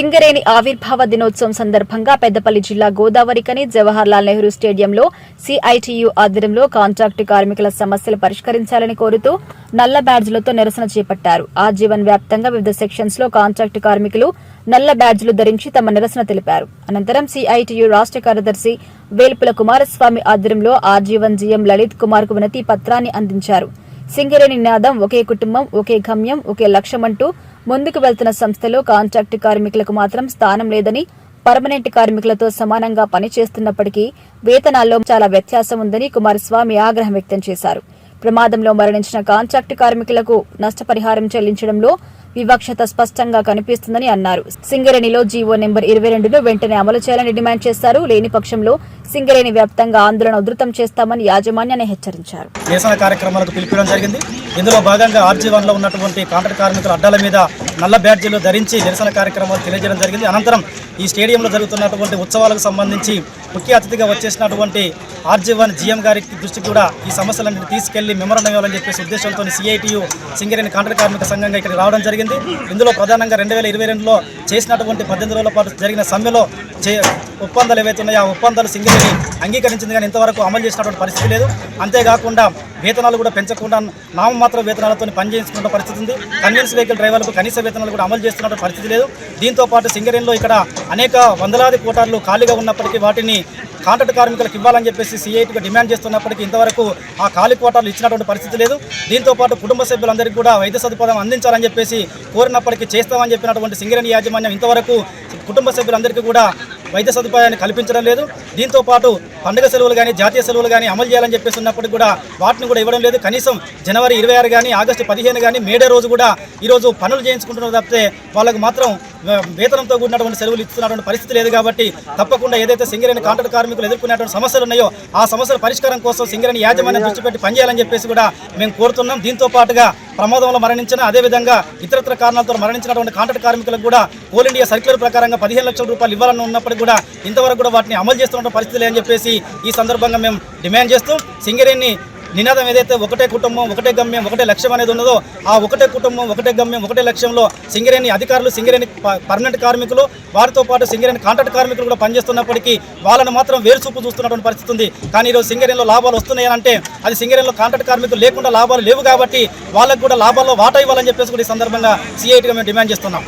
సింగరేణి ఆవిర్భావ దినోత్సవం సందర్భంగా పెద్దపల్లి జిల్లా గోదావరికని జవహర్లాల్ నెహ్రూ స్టేడియంలో సిఐటియు ఆధ్వర్యంలో కాంట్రాక్టు కార్మికుల సమస్యలు పరిష్కరించాలని కోరుతూ నల్ల బ్యాడ్జ్లతో నిరసన చేపట్టారు. ఆజీవన్ వ్యాప్తంగా వివిధ సెక్షన్స్లో కాంట్రాక్టు కార్మికులు నల్ల బ్యాడ్జ్లు ధరించి తమ నిరసన తెలిపారు. అనంతరం సిఐటియు రాష్ట్ర కార్యదర్శి వేల్పుల కుమారస్వామి ఆధ్వర్యంలో ఆజీవన్ జీఎం లలిత్ కుమార్కు వినతి పత్రాన్ని అందించారు. సింగరేణి నినాదం ఒకే కుటుంబం ఒకే గమ్యం ఒకే లక్ష్యమంటూ ముందుకు వెళ్తున్న సంస్థలో కాంట్రాక్టు కార్మికులకు మాత్రం స్థానం లేదని పర్మనెంట్ కార్మికులతో సమానంగా పనిచేస్తున్నప్పటికీ వేతనాల్లో చాలా వ్యత్యాసం ఉందని కుమారస్వామి ఆగ్రహం వ్యక్తం చేశారు. ప్రమాదంలో మరణించిన కాంట్రాక్టు కార్మికులకు నష్టపరిహారం చెల్లించడంలో వివక్షత స్పష్టంగా కనిపిస్తుందని అన్నారు. సింగరేణిలో జీవో నెంబర్ ఇరవై రెండును వెంటనే అమలు చేయాలని డిమాండ్ చేశారు. లేని పక్షంలో సింగరేణి వ్యాప్తంగా ఆందోళన ఉధృతం చేస్తామని యాజమాన్యాన్ని హెచ్చరించారు. నిరసన కార్యక్రమాలకు పిలిపించడం జరిగింది. ఇందులో భాగంగా ఆర్జీ ఉన్నటువంటి కాంట్రాక్ట్ కార్మికుల అడ్డాల మీద నల్ల బ్యాడ్జీలు ధరించి నిరసన కార్యక్రమాలు తెలియజేయడం జరిగింది. అనంతరం ఈ స్టేడియంలో జరుగుతున్నటువంటి ఉత్సవాలకు సంబంధించి ముఖ్య అతిథిగా వచ్చేసినటువంటి ఆర్జీవన్ జీఎం గారి దృష్టికి కూడా ఈ సమస్యలన్నీ తీసుకెళ్ళి మెమరణం ఇవ్వాలని చెప్పేసి ఉద్దేశంతో సిఐటియు సింగరేణి కాంట్ర కార్మిక సంఘంగా ఇక్కడ రావడం జరిగింది. ఇందులో ప్రధానంగా రెండు వేల ఇరవై రెండులో చేసినటువంటి పద్దెనిమిది రోజుల పాటు జరిగిన సమ్మెలో చే ఒప్పందాలు ఏవైతే ఉన్నాయో ఆ ఒప్పందాలు సింగరేణి అంగీకరించింది కానీ ఇంతవరకు అమలు చేసినటువంటి పరిస్థితి లేదు. అంతేకాకుండా వేతనాలు కూడా పెంచకుండా నామమాత్ర వేతనాలతో పనిచేస్తున్న పరిస్థితి ఉంది. కన్వీన్స్ వెహికల్ డ్రైవర్లకు కనీస వేతనాలు కూడా అమలు చేస్తున్నటువంటి పరిస్థితి లేదు. దీంతో పాటు సింగరేణిలో ఇక్కడ అనేక వందలాది కోటార్లు ఖాళీగా ఉన్నప్పటికీ వాటిని కాంట్రాక్ట్ కార్మికులకు ఇవ్వాలని చెప్పేసి సిఐటిగా డిమాండ్ చేస్తున్నప్పటికీ ఇంతవరకు ఆ ఖాళీ కోటాలు ఇచ్చినటువంటి పరిస్థితి లేదు. దీంతో పాటు కుటుంబ సభ్యులందరికీ కూడా వైద్య సదుపాయం అందించాలని చెప్పేసి కోరినప్పటికీ చేస్తామని చెప్పినటువంటి సింగరేణి యాజమాన్యం ఇంతవరకు కుటుంబ సభ్యులందరికీ కూడా వైద్య సదుపాయాన్ని కల్పించడం లేదు. దీంతో పాటు పండుగ సెలవులు కానీ జాతీయ సెలవులు కానీ అమలు చేయాలని చెప్పేసి ఉన్నప్పటికీ కూడా వాటిని కూడా ఇవ్వడం లేదు. కనీసం జనవరి ఇరవై ఆరు కానీ ఆగస్టు పదిహేను కానీ మేడే రోజు కూడా ఈరోజు పనులు చేయించుకుంటున్నారు తప్పితే వాళ్ళకు మాత్రం వేతనంతో కూడినటువంటి సెలవులు ఇస్తున్నటువంటి పరిస్థితి లేదు కాబట్టి తప్పకుండా ఏదైతే సింగరేణి కాంట్రాక్ట్ కార్మికులు ఎదుర్కొనేటువంటి సమస్యలు ఉన్నాయో ఆ సమస్యల పరిష్కారం కోసం సింగరేణి యాజమాన్యం దృష్టి పెట్టి పనిచేయాలని చెప్పేసి కూడా మేము కోరుతున్నాం. దీంతో పాటుగా ప్రమాదంలో మరణించిన అదేవిధంగా ఇతరత్ర కారణాలతో మరణించినటువంటి కాంట్రాక్ట్ కార్మికులకు కూడా కోల్ ఇండియా సర్క్యులర్ ప్రకారంగా పదిహేను లక్షల రూపాయలు ఇవ్వాలని ఉన్నప్పటికీ కూడా ఇంతవరకు కూడా వాటిని అమలు చేస్తున్న పరిస్థితి అని చెప్పేసి ఈ సందర్భంగా మేము డిమాండ్ చేస్తూ సింగరేణి నినాదం ఏదైతే ఒకటే కుటుంబం ఒకటే గమ్యం ఒకటే లక్ష్యం అనేది ఉన్నదో ఆ ఒకటే కుటుంబం ఒకటే గమ్యం ఒకటే లక్ష్యంలో సింగరేణి అధికారులు సింగరేణి పర్మనెంట్ కార్మికులు వారితో పాటు సింగరేణి కాంట్రాక్ట్ కార్మికులు కూడా పనిచేస్తున్నప్పటికీ వాళ్ళని మాత్రం వేరు చూపు చూస్తున్నటువంటి పరిస్థితి ఉంది. కానీ ఈరోజు సింగరేణిలో లాభాలు వస్తున్నాయంటే అది సింగరేణిలో కాంట్రాక్ట్ కార్మికులు లేకుండా లాభాలు లేవు కాబట్టి వాళ్ళకు కూడా లాభాల్లో వాటా ఇవ్వాలని చెప్పేసి కూడా ఈ సందర్భంగా సిఐటిగా మేము డిమాండ్ చేస్తున్నాం.